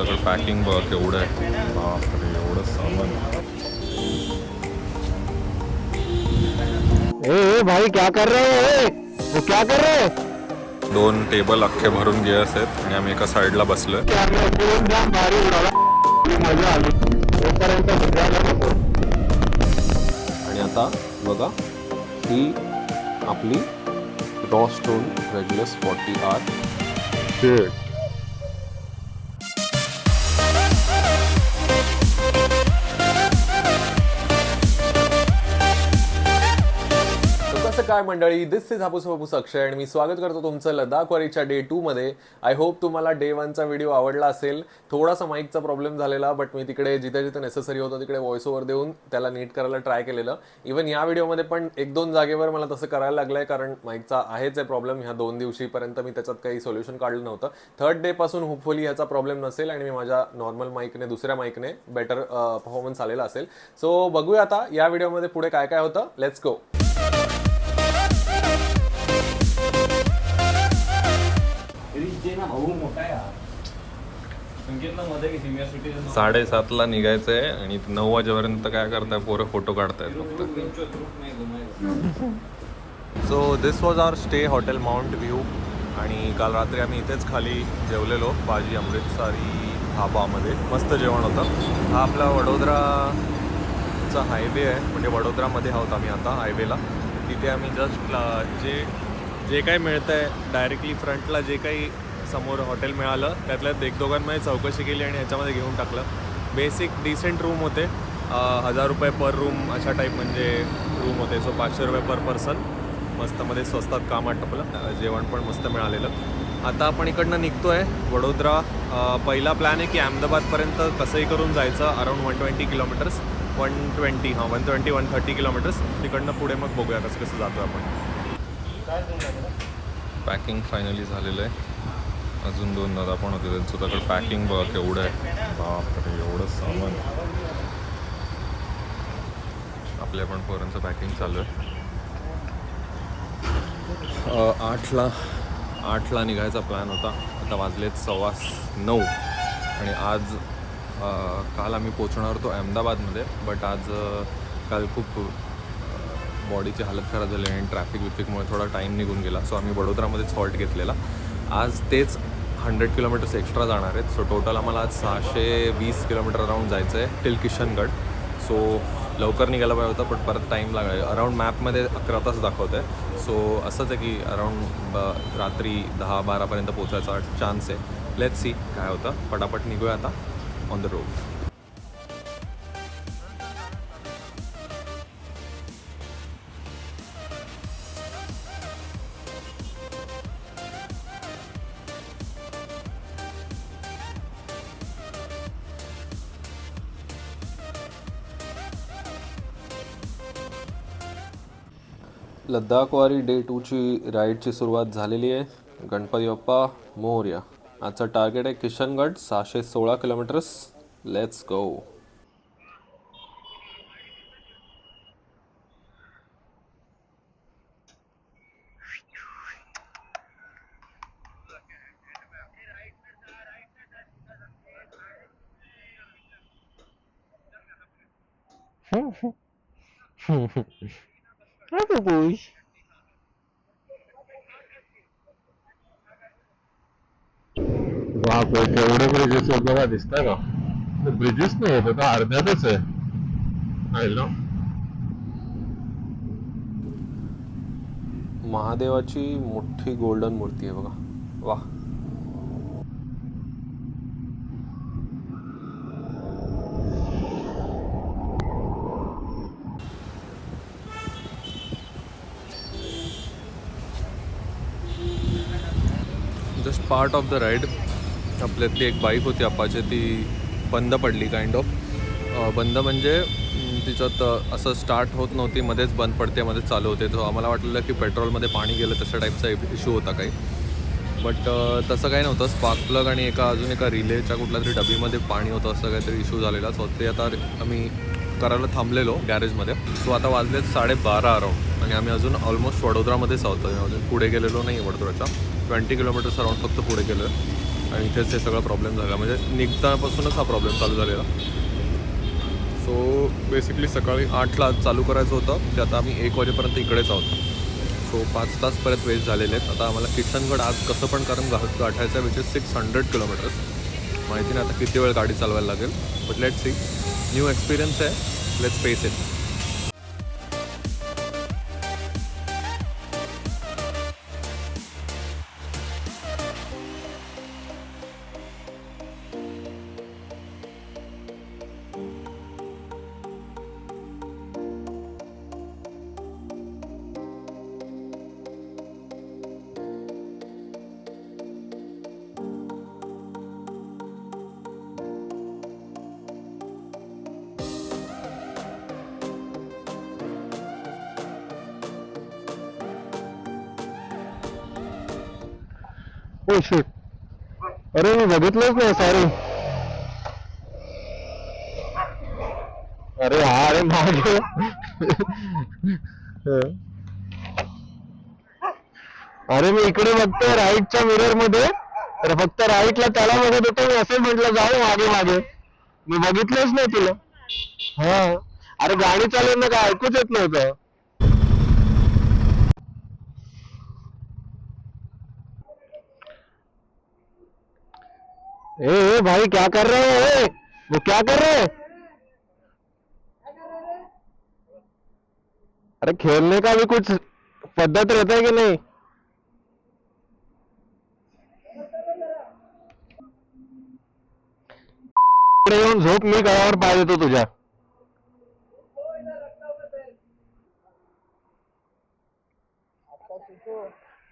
सगळं पॅकिंग बघ केवढं आहे बापरे एवढं सामान. ए, ए भाई क्या कर रहे हो? क्या कर रहे हो? दोन टेबल अख्खे भरून गेस आहेत आणि आम्ही एका साईडला बसलोय आणि आता बघा ही आपली raw stone Regulus forty R काय मंडळी दिस इज हापूस हापूस अक्षय आणि मी स्वागत करतो तुमचं लडाख वारीच्या डे टू मध्ये. आय होप तुम्हाला डे वनचा व्हिडिओ आवडला असेल. थोडासा माईकचा प्रॉब्लेम झालेला बट मी तिकडे जिथे जिथे नेसेसरी होतं तिकडे व्हॉइस ओव्हर देऊन त्याला नीट करायला ट्राय केलेलं. इवन या व्हिडिओमध्ये पण एक दोन जागेवर मला तसं करायला लागलंय कारण माईकचा आहेच आहे प्रॉब्लेम ह्या दोन दिवशीपर्यंत मी त्याच्यात काही सोल्युशन काढलं नव्हतं. थर्ड डे पासून होपफुली ह्याचा प्रॉब्लेम नसेल आणि मी माझ्या नॉर्मल माईकने दुसऱ्या माईकने बेटर परफॉर्मन्स आलेला असेल. सो बघूया आता या व्हिडिओमध्ये पुढे काय काय होतं. लेट्स गो साडेसातला निघायचंय आणि नऊ वाजेपर्यंत काय करताय? पोरं फोटो काढतायत फक्त. So this was our stay hotel Mount View आणि काल रात्री आम्ही इथेच खाली जेवलेलो बाजी अमृतसरी धाबामध्ये मस्त जेवण होतं. हा आपला वडोदराचा हायवे आहे. म्हणजे वडोदरामध्ये आहोत आम्ही आता हायवेला तिथे आम्ही जस्ट जे जे काही मिळतं आहे डायरेक्टली फ्रंटला जे काही समोर हॉटेल मिळालं. त्यातल्या एक दोघांमध्ये चौकशी केली आणि ह्याच्यामध्ये घेऊन टाकलं. बेसिक डिसेंट रूम होते. हजार रुपये पर रूम अशा टाईप म्हणजे रूम होते. सो पाचशे रुपये पर पर्सन मस्तमध्ये स्वस्तात काम आटपलं. जेवण पण मस्त मिळालेलं. आता आपण इकडनं निघतो आहे वडोदरा पहिला प्लॅन आहे की अहमदाबादपर्यंत कसंही करून जायचं around one twenty kilometres one twenty हां one twenty one thirty kilometres तिकडनं पुढे मग बघूया कसं कसं जातो आपण. पॅकिंग फायनली झालेलं आहे. अजून दोन दादा पण होते त्यांचं त्याकडे पॅकिंग बघा केवढं आहे. बापरे एवढं सामान. आपल्या पण पोरांचं पॅकिंग चालू आहे. आठला आठला निघायचा प्लॅन होता. आता वाजलेत सव्वा नऊ. आणि आज काल आम्ही पोचणार होतो अहमदाबादमध्ये बट आज काल खूप बॉडीची हालत खराब झाली आणि ट्रॅफिक विफिकमुळे थोडा टाईम निघून गेला. सो आम्ही वडोदरामध्येच हॉल्ट घेतलेला. आज तेच हंड्रेड किलोमीटर्स एक्स्ट्रा जाणार आहेत. सो टोटल आम्हाला आज सहाशे वीस किलोमीटर अराऊंड जायचं आहे टिल किशनगड. सो लवकर निघायला पाहिजे होतं पण परत टाईम लागला अराऊंड मॅपमध्ये अकरा तास दाखवतं आहे सो असंच आहे की अराऊंड रात्री दहा बारापर्यंत पोचायचा चान्स आहे. लेट सी काय होतं. पटापट निघूया आता ऑन द रोड लद्दाखवारी डे टूची राईडची सुरुवात झालेली आहे. गणपती बाप्पा मोर्या. आजचं टार्गेट आहे किशनगड सहाशे सोळा किलोमीटर्स लेट्स गो बापरे केवढे ब्रिजेस बघा दिसतंय का ब्रिजेस नाही येत आता अर्ध्यातच आहे हॅलो महादेवाची मोठी गोल्डन मूर्ती आहे बघा. वा just part of the ride आपल्यातली एक बाईक होती अपाचे ती बंद पडली काइंड ऑफ बंद म्हणजे तिच्यात असं स्टार्ट होत नव्हती मध्येच बंद पडते मध्येच चालू होते. तर आम्हाला वाटलेलं की पेट्रोलमध्ये पाणी गेलं तशा टाईपचा इश्यू होता काही. बट तसं काही नव्हतं. स्पार्क प्लग आणि एका अजून एका रिलेच्या कुठल्या तरी डबीमध्ये पाणी होतं असं काहीतरी इश्यू झालेला. सो ते आता आम्ही करायला थांबलेलो गॅरेजमध्ये सो आता वाजलेत साडेबारा अराउंड आणि आम्ही अजून ऑलमोस्ट वडोदरामध्येच आहोत अजून पुढे गेलेलो नाही वडोदराच्या. ट्वेंटी किलोमीटर्स अराउंड फक्त पुढे केलं. आणि इथेच हे सगळा प्रॉब्लेम झाला. म्हणजे निघतापासूनच हा प्रॉब्लेम चालू झालेला. सो बेसिकली सकाळी आठला चालू करायचं होतं. ते आता आम्ही एक वाजेपर्यंत इकडेच आहोत. सो पाच तासपर्यंत वेस्ट झालेले आहेत. आता आम्हाला किशनगड आज कसं पण कारण गाठायचं आहे which is six hundred kilometres माहिती नाही आता किती वेळ गाडी चालवायला लागेल. But let see new experience आहे. Let's face it Oh, oh shit अरे मी बघितलंच नाही सॉरी अरे हा अरे मागे. अरे मी इकडे बघतोय राईटच्या मिररमध्ये. तर फक्त राईटला त्याला बघत होतो मी असं म्हटलं जाऊ मागे मागे. मी बघितलंच नाही तिला. हा. अरे गाडी चालवणं काय? ऐकूच येत नव्हतं. ए, भाई क्या कर रहे हो? वो क्या कर रहे? हैं अरे खेलने का भी कुछ पद्धत रहता है कि नहीं? झोप मी गळ्यावर पाय देतो तुझ्या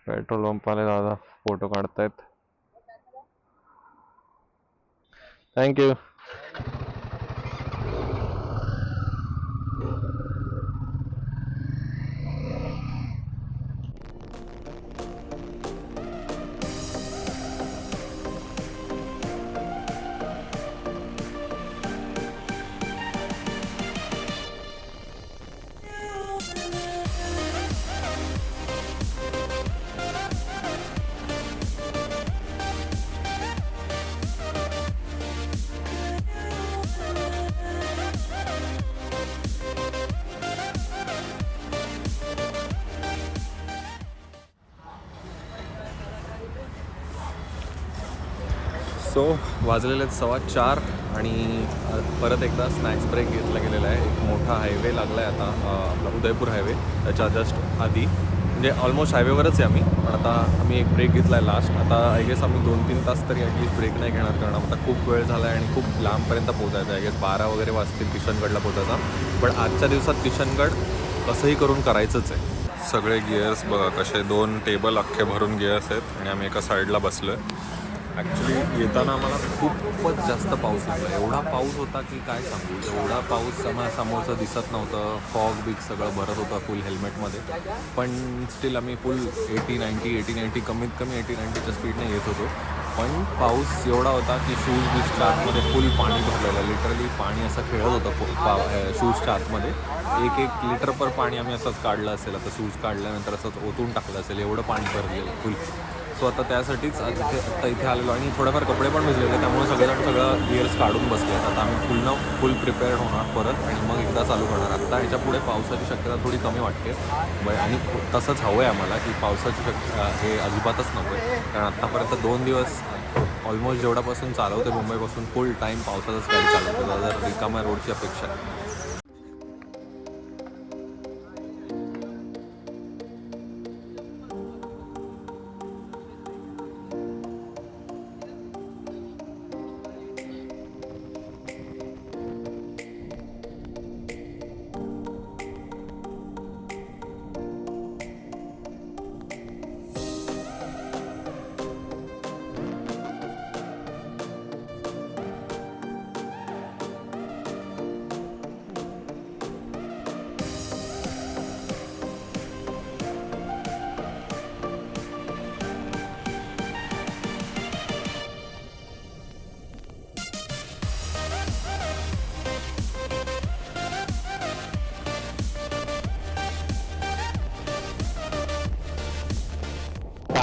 पेट्रोल पंपाले दादा फ़ोटो काढतायत Thank you. सो वाजलेले आहेत सव्वा चार आणि परत एकदा स्नॅक्स ब्रेक घेतला गेलेला आहे. एक मोठा हायवे लागला आहे आता आपला उदयपूर हायवे त्याच्या जस्ट आधी. म्हणजे ऑलमोस्ट हायवेवरच आहे आम्ही पण आता आम्ही एक ब्रेक घेतला आहे लास्ट आता आय गेस आम्ही दोन तीन तास तरी ॲटलीस्ट ब्रेक नाही घेणार कारण आता खूप वेळ झाला आहे आणि खूप लांबपर्यंत पोहोचायचं आहे. आय गेस बारा वगैरे वाजतील किशनगडला पोहोचायचा पण आजच्या दिवसात किशनगड कसंही करून करायचंच आहे. सगळे गिअर्स बघा कसे दोन टेबल अख्खे भरून गिअर्स आहेत आणि आम्ही एका साईडला बसलो आहे ॲक्च्युली येताना आम्हाला खूपच जास्त पाऊस लागला एवढा पाऊस होता की काय सांगू? एवढा पाऊस आम्हाला समोरचं दिसत नव्हतं. फॉग बिग सगळं भरत होतं फुल हेल्मेटमध्ये पण स्टील आम्ही full eighty ninety eighty ninety कमीत कमी एटी नाईन्टीच्या स्पीडने येत होतो. पण पाऊस एवढा होता की शूज बीजच्या आतमध्ये फुल पाणी भरलेलं. लिटरली पाणी असं खेळत होतं फुल पा शूजच्या आतमध्ये. एक एक लिटरभर पाणी आम्ही असंच काढलं असेल. आता शूज काढल्यानंतर असंच ओतून टाकलं असेल. एवढं पाणी भरलेलं फुल सो आता त्यासाठीच आता इथे आत्ता इथे आलेलो आणि थोडेफार कपडे पण भिजलेले त्यामुळे सगळेजण सगळं गिअर्स काढून बसले आहेत. आता आम्ही फुल फुल प्रिपेअर्ड होणार परत आणि मग एकदा चालू करणार. आत्ता ह्याच्या पुढे पावसाची शक्यता थोडी कमी वाटते. ब आणि तसंच हवं आहे आम्हाला की पावसाची शक्य हे अजिबातच नको आहे. कारण आत्तापर्यंत दोन दिवस ऑलमोस्ट जेवढ्यापासून चालवते मुंबईपासून फुल टाईम पावसातच गाडी चालवतो जर रिकाम्या रोडची अपेक्षा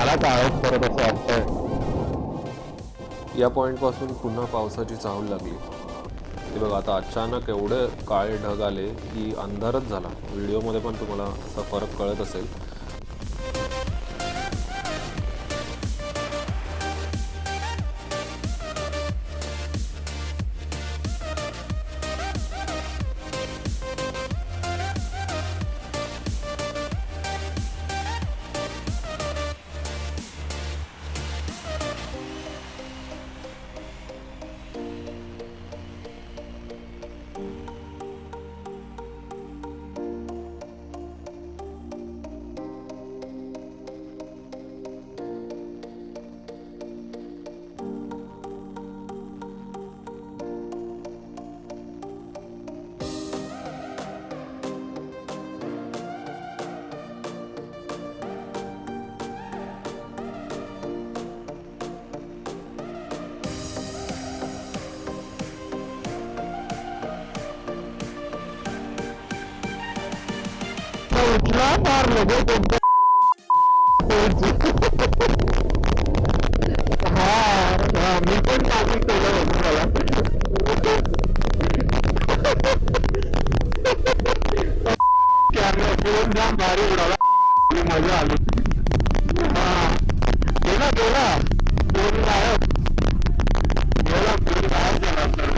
मला तर आळस करत असं वाटतंय. या पॉईंटपासून पुन्हा पावसाची चाहूल लागली. ते बघा आता अचानक एवढे काळे ढग आले की अंधारच झाला. व्हिडिओमध्ये पण तुम्हाला असा फरक कळत असेल. उठला फार लगेच एकदम हा मी पण काहीच केलं होतं मला कॅमेरा फोन जाम भारी उडाला मजा आली हा. गेला गेला फोन गायब गेला फोन गायब झाला आपला.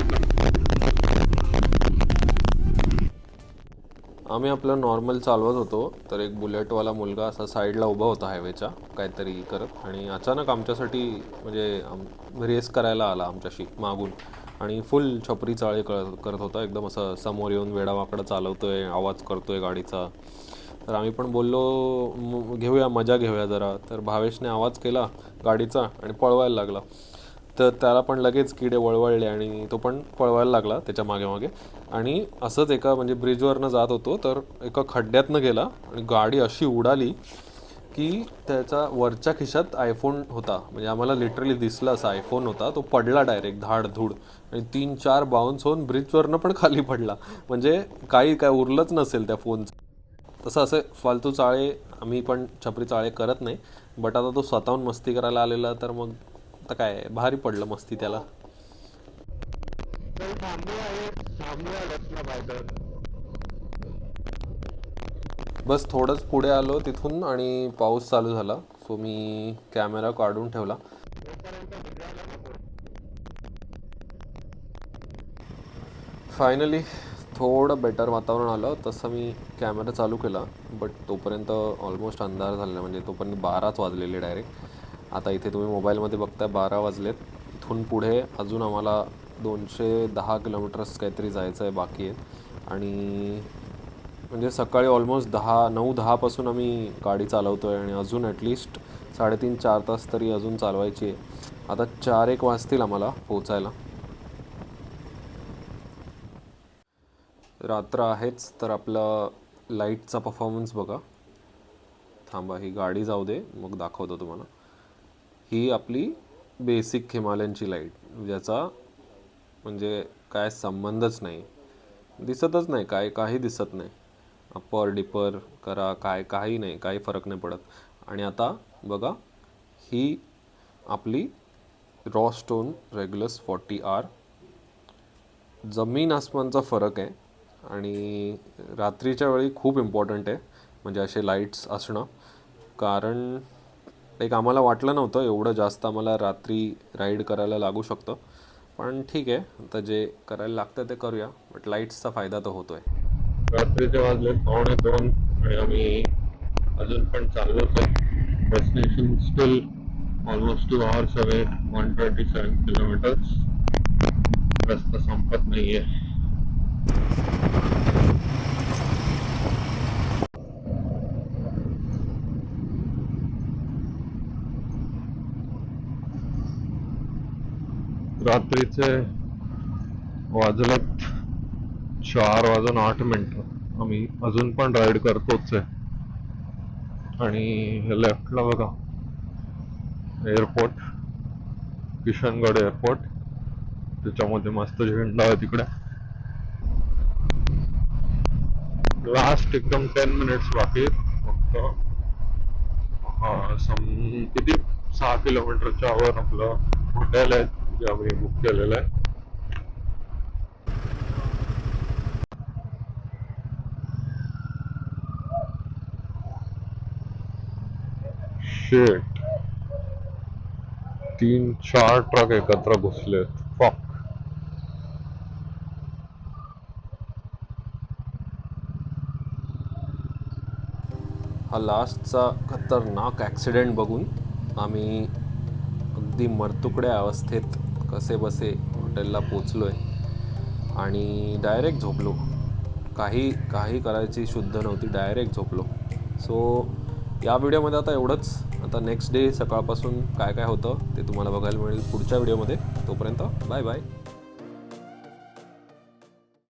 आम्ही आपलं नॉर्मल चालवत होतो तर एक बुलेटवाला मुलगा असा साईडला उभा होता हायवेच्या काहीतरी करत आणि अचानक आमच्यासाठी म्हणजे आम- रेस करायला आला आमच्याशी मागून आणि फुल छपरी चाळे करत करत होता. एकदम असं समोर येऊन वेडावाकडं चालवतोय आवाज करतोय गाडीचा. तर आम्ही पण बोललो घेऊया मजा घेऊया जरा. तर भावेशने आवाज केला गाडीचा आणि पळवायला लागला. तर त्याला पण लगेच किडे वळवळले आणि तो पण पळवायला लागला त्याच्यामागे मागे. आणि असंच एका म्हणजे ब्रिजवरनं जात होतो तर एका खड्ड्यातनं गेला आणि गाडी अशी उडाली की त्याचा वरच्या खिशात आयफोन होता. म्हणजे आम्हाला लिटरली दिसला असा आयफोन होता. तो पडला डायरेक्ट धाड धूड. आणि तीन चार बाउन्स होऊन ब्रिजवरनं पण खाली पडला. म्हणजे काही काय उरलंच नसेल त्या फोनचं तसं असे फालतू चाळे आम्ही पण छपरी चाळे करत नाही. बट आता तो स्वतःहून मस्ती करायला आलेला तर मग आता काय भारी पडलं मस्ती त्याला. बस थोडंच पुढे आलो तिथून आणि पाऊस चालू झाला सो मी कॅमेरा काढून ठेवला. फायनली थोडं बेटर वातावरण आलं तसं मी कॅमेरा चालू केला बट तोपर्यंत ऑलमोस्ट अंधार झालेला म्हणजे तोपर्यंत बाराच वाजलेले डायरेक्ट आता इथे तुम्ही मोबाईलमध्ये बघताय बारा वाजलेत. इथून पुढे अजून आम्हाला दोनशे दहा किलोमीटर्स काहीतरी जायचं आहे बाकी आहे. आणि म्हणजे सकाळी ऑलमोस्ट दहा नऊ दहापासून आम्ही गाडी चालवतो आहे आणि अजून ॲटलिस्ट साडेतीन चार तास तरी अजून चालवायची आहे. आता चार एक वाजतील आम्हाला पोचायला रात्र आहेच तर आपला लाईटचा परफॉर्मन्स बघा. थांबा ही गाडी जाऊ दे मग दाखवतो तुम्हाला. ही आपली बेसिक हिमालयनची लाइट ज्याचा म्हणजे काय संबंधच नाही. दिसतच नाही काय काही दिसत नाही. अप्पर डिपर करा काय काही नाही काही फरक नाही पडत. आणि आता बघा ही आपली raw stone Regulus forty R जमीन आसमानचा फरक आहे आणि रात्रीच्या वेळी खूप इम्पॉर्टंट आहे. म्हणजे असे लाईट्स असणं. कारण एक आम्हाला वाटलं नव्हतं एवढं जास्त आम्हाला रात्री राईड करायला लागू शकतं. पण ठीक आहे आता जे करायला लागतं ते करूया बट लाईट्सचा फायदा तर होतोय. रात्रीचे वाजले पावणे दोन आणि आम्ही अजून पण चाललोच आहे destination still almost two hours away one twenty seven kilometres रस्ता संपत नाही आहे रात्रीचे वाजलेत चार वाजून आठ मिनिटं. आम्ही अजून पण राईड करतोच आहे. आणि लेफ्टला बघा. एअरपोर्ट किशनगड एअरपोर्ट त्याच्यामध्ये मस्त झेंडा आहे तिकडे. लास्ट एकदम टेन मिनिट्स बाकी फक्त हा, सम किती? सहा किलोमीटरच्या वर आपलं हॉटेल आहे. जे आम्ही बुक केलेलं आहे. शेट तीन चार ट्रक एकत्र घुसले फॉक हा लास्टचा खतरनाक ॲक्सिडेंट बघून आम्ही अगदी मरतुकड्या अवस्थेत कसे बसे हॉटेलला पोचलो आहे आणि डायरेक्ट झोपलो. काही काही करायची शुद्ध नव्हती डायरेक्ट झोपलो. सो या व्हिडिओमध्ये आता एवढंच. आता नेक्स्ट डे सकाळपासून काय काय होतं ते तुम्हाला बघायला मिळेल पुढच्या व्हिडिओमध्ये तोपर्यंत बाय बाय